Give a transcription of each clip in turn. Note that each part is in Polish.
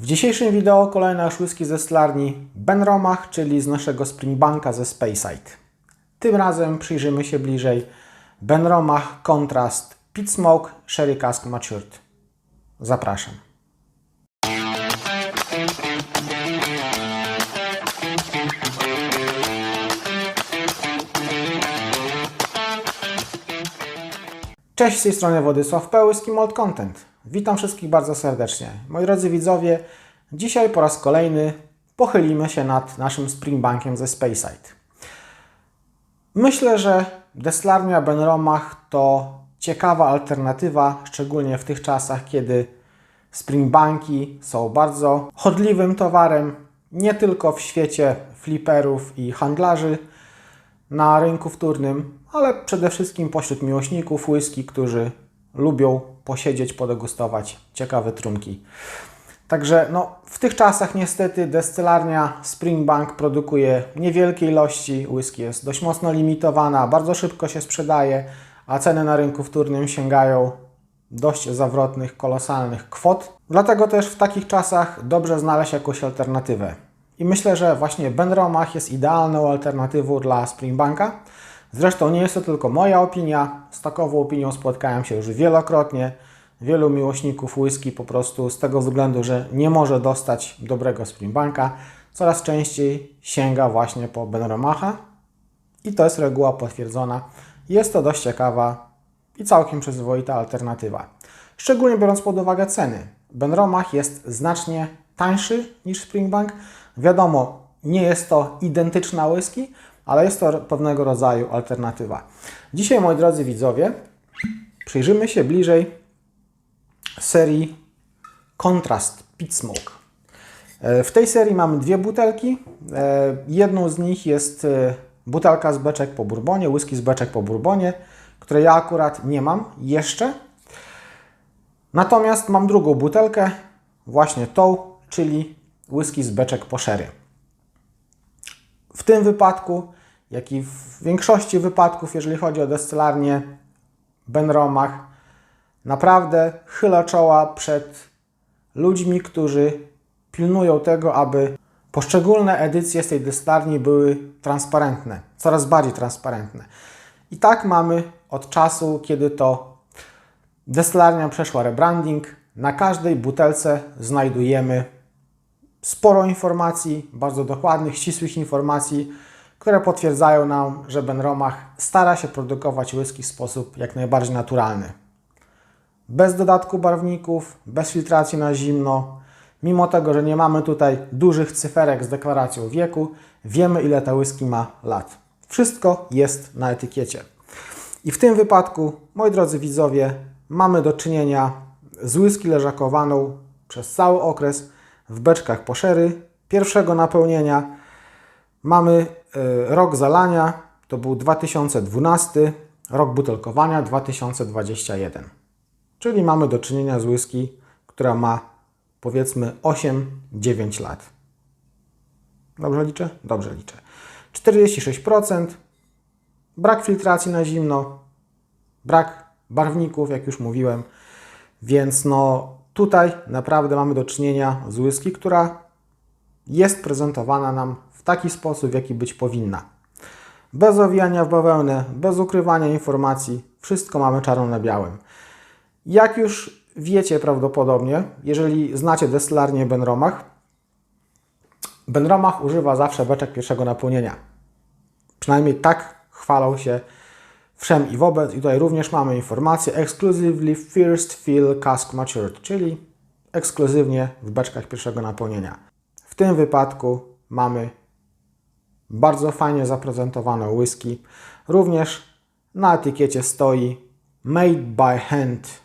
W dzisiejszym wideo kolejne whisky ze stlarni Benromach, czyli z naszego Springbanka ze Speyside. Tym razem przyjrzymy się bliżej Benromach Contrast Pit Smoke Sherry Cask Matured. Zapraszam. Cześć, z tej strony Władysław Pełyski Malt Content. Witam wszystkich bardzo serdecznie. Moi drodzy widzowie, dzisiaj po raz kolejny pochylimy się nad naszym Springbankiem ze Speyside. Myślę, że deslarnia Benromach to ciekawa alternatywa, szczególnie w tych czasach, kiedy Springbanki są bardzo chodliwym towarem, nie tylko w świecie fliperów i handlarzy, na rynku wtórnym, ale przede wszystkim pośród miłośników whisky, którzy lubią posiedzieć, podegustować ciekawe trunki. Także no, w tych czasach niestety destylarnia Springbank produkuje niewielkie ilości, whisky jest dość mocno limitowana, bardzo szybko się sprzedaje, a ceny na rynku wtórnym sięgają dość zawrotnych, kolosalnych kwot. Dlatego też w takich czasach dobrze znaleźć jakąś alternatywę. I myślę, że właśnie Benromach jest idealną alternatywą dla Springbanka. Zresztą nie jest to tylko moja opinia. Z takową opinią spotkałem się już wielokrotnie. Wielu miłośników whisky po prostu z tego względu, że nie może dostać dobrego Springbanka, coraz częściej sięga właśnie po Benromacha. I to jest reguła potwierdzona. Jest to dość ciekawa i całkiem przyzwoita alternatywa. Szczególnie biorąc pod uwagę ceny. Benromach jest znacznie tańszy niż Springbank. Wiadomo, nie jest to identyczna whisky, ale jest to pewnego rodzaju alternatywa. Dzisiaj, moi drodzy widzowie, przyjrzymy się bliżej serii Contrast Pit Smoke. E, W tej serii mamy dwie butelki. E, Jedną z nich jest e, butelka z beczek po bourbonie, whisky z beczek po bourbonie, której ja akurat nie mam jeszcze. Natomiast mam drugą butelkę, właśnie tą, czyli whisky z beczek po sherry. W tym wypadku, jak i w większości wypadków, jeżeli chodzi o destylarnię Benromach, naprawdę chylę czoła przed ludźmi, którzy pilnują tego, aby poszczególne edycje z tej destylarni były transparentne, coraz bardziej transparentne. I tak mamy od czasu, kiedy to destylarnia przeszła rebranding. Na każdej butelce znajdujemy sporo informacji, bardzo dokładnych, ścisłych informacji, które potwierdzają nam, że Benromach stara się produkować whisky w sposób jak najbardziej naturalny. Bez dodatku barwników, bez filtracji na zimno. Mimo tego, że nie mamy tutaj dużych cyferek z deklaracją wieku, wiemy ile ta whisky ma lat. Wszystko jest na etykiecie. I w tym wypadku, moi drodzy widzowie, mamy do czynienia z whisky leżakowaną przez cały okres w beczkach po sherry. Pierwszego napełnienia mamy rok zalania, to był 2012, rok butelkowania 2021. Czyli mamy do czynienia z whisky, która ma powiedzmy 8-9 lat. Dobrze liczę? Dobrze liczę. 46%, brak filtracji na zimno, brak barwników, jak już mówiłem, więc no tutaj naprawdę mamy do czynienia z whisky, która jest prezentowana nam w taki sposób, w jaki być powinna. Bez owijania w bawełnę, bez ukrywania informacji, wszystko mamy czarno na białym. Jak już wiecie prawdopodobnie, jeżeli znacie destylarnię Benromach, Benromach używa zawsze beczek pierwszego napełnienia. Przynajmniej tak chwalą się wszem i wobec. I tutaj również mamy informację exclusively first fill cask matured, czyli ekskluzywnie w beczkach pierwszego napełnienia. W tym wypadku mamy bardzo fajnie zaprezentowane whisky. Również na etykiecie stoi made by hand,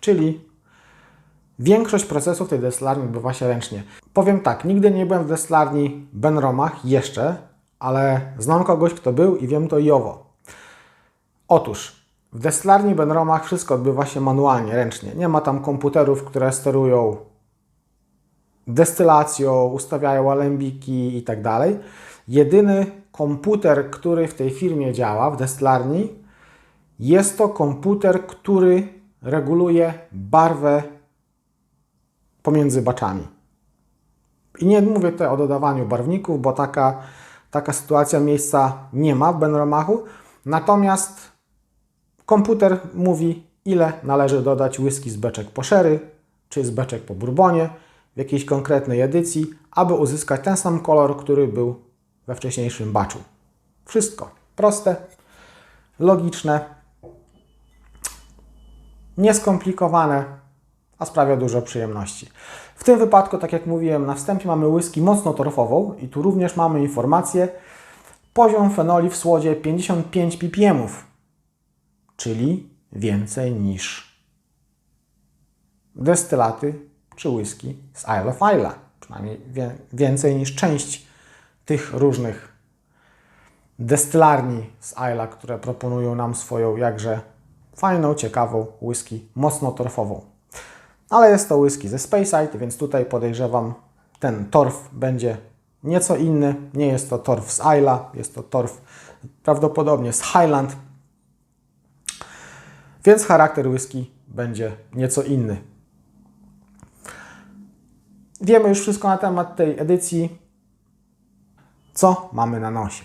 czyli Większość procesów tej destylarni odbywa się ręcznie. Powiem tak, nigdy nie byłem w destylarni Benromach jeszcze, ale znam kogoś, kto był i wiem to i owo. Otóż w destylarni Benromach wszystko odbywa się manualnie, ręcznie. Nie ma tam komputerów, które sterują destylacją, ustawiają alembiki i tak dalej. Jedyny komputer, który w tej firmie działa, w destylarni, jest to komputer, który reguluje barwę pomiędzy baczami. I nie mówię tutaj o dodawaniu barwników, bo taka, taka sytuacja miejsca nie ma w Benromachu. Natomiast komputer mówi, ile należy dodać whisky z beczek po sherry, czy z beczek po bourbonie w jakiejś konkretnej edycji, aby uzyskać ten sam kolor, który był we wcześniejszym baczu. Wszystko proste, logiczne, nieskomplikowane, a sprawia dużo przyjemności. W tym wypadku, tak jak mówiłem na wstępie, mamy whisky mocno torfową i tu również mamy informację, poziom fenoli w słodzie 55 ppm, czyli więcej niż destylaty czy whisky z Isle of Isla. Przynajmniej więcej niż część tych różnych destylarni z Isla, które proponują nam swoją jakże fajną, ciekawą whisky mocno torfową. Ale jest to whisky ze Speyside, więc tutaj podejrzewam ten torf będzie nieco inny. Nie jest to torf z Isla, jest to torf prawdopodobnie z Highland, więc charakter whisky będzie nieco inny. Wiemy już wszystko na temat tej edycji. Co mamy na nosie?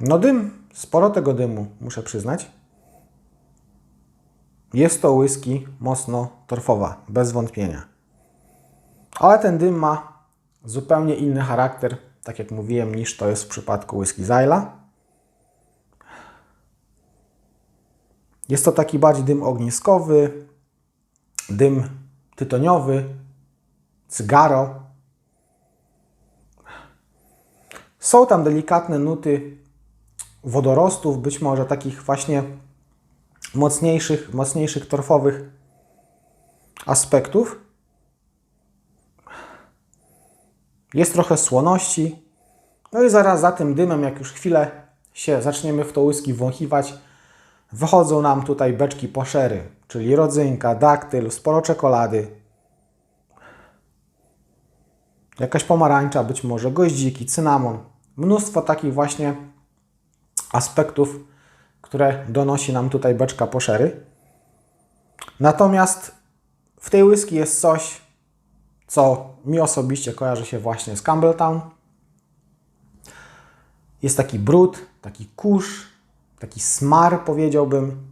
No dym, sporo tego dymu, muszę przyznać. Jest to whisky mocno torfowa, bez wątpienia. Ale ten dym ma zupełnie inny charakter, tak jak mówiłem, niż to jest w przypadku whisky Zyla. Jest to taki bardziej dym ogniskowy, dym tytoniowy, cygaro. Są tam delikatne nuty wodorostów, być może takich właśnie mocniejszych, mocniejszych torfowych aspektów. Jest trochę słoności. No i zaraz za tym dymem, jak już chwilę się zaczniemy w to whisky wąchiwać, wychodzą nam tutaj beczki poszery, czyli rodzynka, daktyl, sporo czekolady, jakaś pomarańcza, być może goździki, cynamon. Mnóstwo takich właśnie aspektów, które donosi nam tutaj beczka poszery. Natomiast w tej whisky jest coś, co mi osobiście kojarzy się właśnie z Campbelltown. Jest taki brud, taki kurz, taki smar powiedziałbym.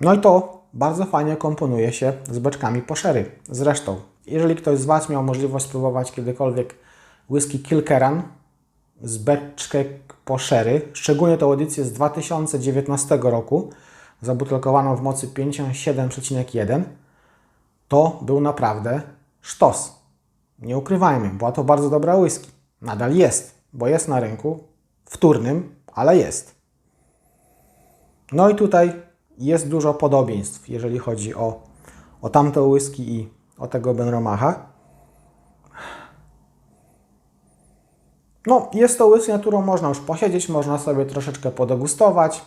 No i to bardzo fajnie komponuje się z beczkami poszery. Zresztą, jeżeli ktoś z Was miał możliwość spróbować kiedykolwiek whisky Kilkerran z beczek poszery, szczególnie tą edycję z 2019 roku, zabutelkowaną w mocy 57,1, to był naprawdę sztos. Nie ukrywajmy, była to bardzo dobra whisky. Nadal jest, bo jest na rynku wtórnym, ale jest. No i tutaj jest dużo podobieństw, jeżeli chodzi o, o tamte whisky i o tego Benromacha. No, jest to whisky, na którą można już posiedzieć, można sobie troszeczkę podegustować.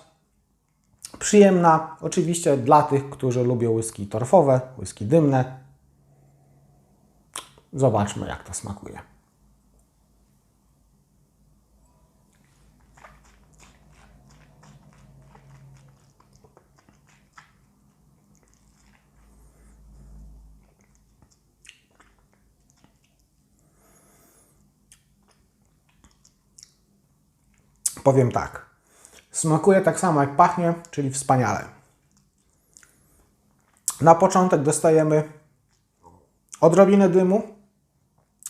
Przyjemna, oczywiście dla tych, którzy lubią whisky torfowe, whisky dymne. Zobaczmy, jak to smakuje. Powiem tak. Smakuje tak samo jak pachnie, czyli wspaniale. Na początek dostajemy odrobinę dymu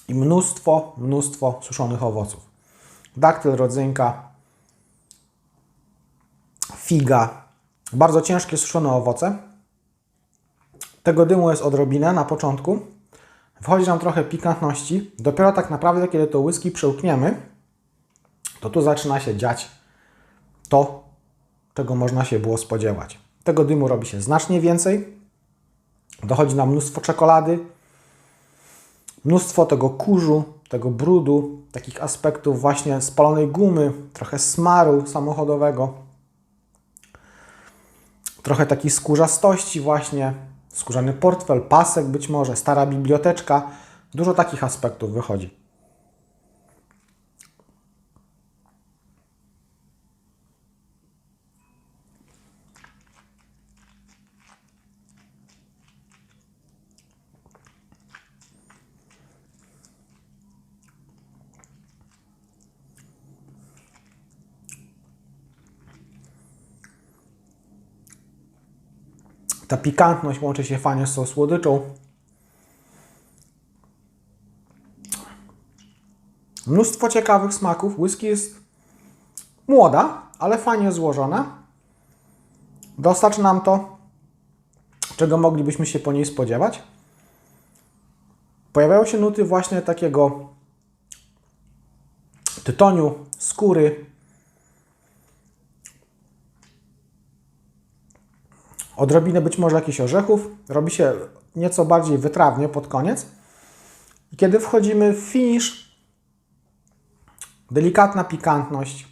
i mnóstwo, mnóstwo suszonych owoców. Daktyl, rodzynka, figa, bardzo ciężkie suszone owoce. Tego dymu jest odrobinę na początku. Wchodzi nam trochę pikantności. Dopiero tak naprawdę, kiedy to whisky przełkniemy, to tu zaczyna się dziać to, czego można się było spodziewać. Tego dymu robi się znacznie więcej. Dochodzi nam mnóstwo czekolady, mnóstwo tego kurzu, tego brudu, takich aspektów właśnie spalonej gumy, trochę smaru samochodowego, trochę takiej skórzastości właśnie, skórzany portfel, pasek być może, stara biblioteczka. Dużo takich aspektów wychodzi. Ta pikantność łączy się fajnie z tą słodyczą. Mnóstwo ciekawych smaków. Whisky jest młoda, ale fajnie złożona. Dostarczy nam to, czego moglibyśmy się po niej spodziewać. Pojawiają się nuty właśnie takiego tytoniu, skóry, odrobinę być może jakichś orzechów. Robi się nieco bardziej wytrawnie pod koniec. I kiedy wchodzimy w finish, delikatna pikantność,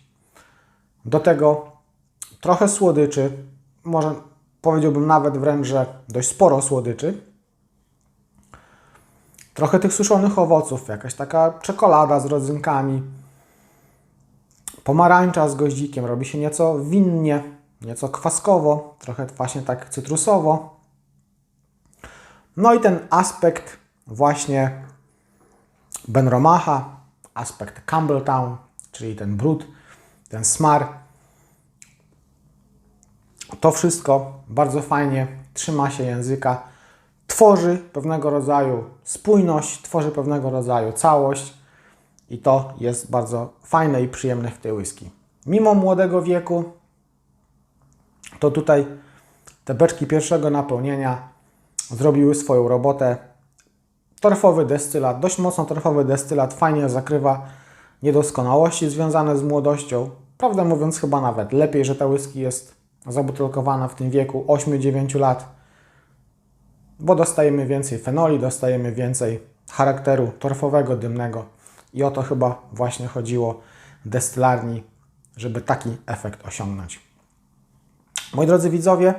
do tego trochę słodyczy, może powiedziałbym nawet wręcz, że dość sporo słodyczy. Trochę tych suszonych owoców, jakaś taka czekolada z rodzynkami, pomarańcza z goździkiem, robi się nieco winnie, nieco kwaskowo, trochę właśnie tak cytrusowo. No i ten aspekt właśnie Benromacha, aspekt Campbelltown, czyli ten brud, ten smar. To wszystko bardzo fajnie trzyma się języka, tworzy pewnego rodzaju spójność, tworzy pewnego rodzaju całość i to jest bardzo fajne i przyjemne w tej whisky. Mimo młodego wieku, to tutaj te beczki pierwszego napełnienia zrobiły swoją robotę. Torfowy destylat, dość mocno torfowy destylat, fajnie zakrywa niedoskonałości związane z młodością. Prawdę mówiąc, chyba nawet lepiej, że ta whisky jest zabutelkowana w tym wieku 8-9 lat, bo dostajemy więcej fenoli, dostajemy więcej charakteru torfowego, dymnego i o to chyba właśnie chodziło destylarni, żeby taki efekt osiągnąć. Moi drodzy widzowie,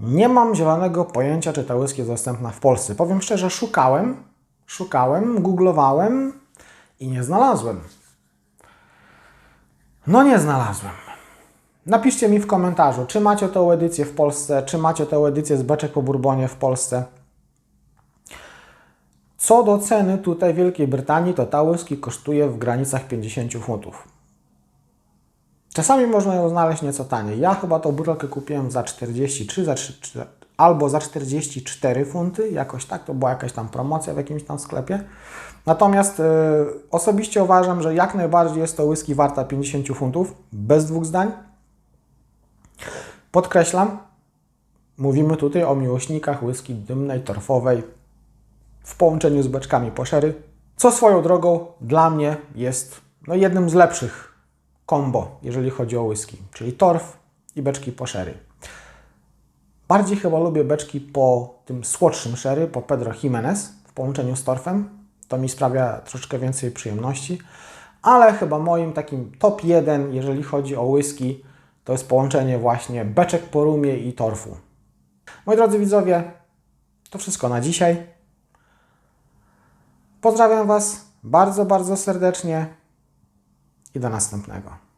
nie mam zielonego pojęcia, czy ta whisky jest dostępna w Polsce. Powiem szczerze, szukałem, szukałem, googlowałem i nie znalazłem. No nie znalazłem. Napiszcie mi w komentarzu, czy macie tę edycję w Polsce, czy macie tę edycję z beczek po Bourbonie w Polsce. Co do ceny tutaj w Wielkiej Brytanii, to ta whisky kosztuje w granicach 50 funtów. Czasami można ją znaleźć nieco taniej. Ja chyba tą butelkę kupiłem za 43, za 3, albo za 44 funty, jakoś tak, to była jakaś tam promocja w jakimś tam sklepie. Natomiast y, osobiście uważam, że jak najbardziej jest to whisky warta 50 funtów, bez dwóch zdań. Podkreślam, mówimy tutaj o miłośnikach whisky dymnej, torfowej, w połączeniu z beczkami poszery, co swoją drogą dla mnie jest no, jednym z lepszych combo, jeżeli chodzi o whisky, czyli torf i beczki po sherry. Bardziej chyba lubię beczki po tym słodszym sherry, po Pedro Jimenez w połączeniu z torfem. To mi sprawia troszeczkę więcej przyjemności, ale chyba moim takim top 1, jeżeli chodzi o whisky, to jest połączenie właśnie beczek po rumie i torfu. Moi drodzy widzowie, to wszystko na dzisiaj. Pozdrawiam Was bardzo, bardzo serdecznie i do następnego.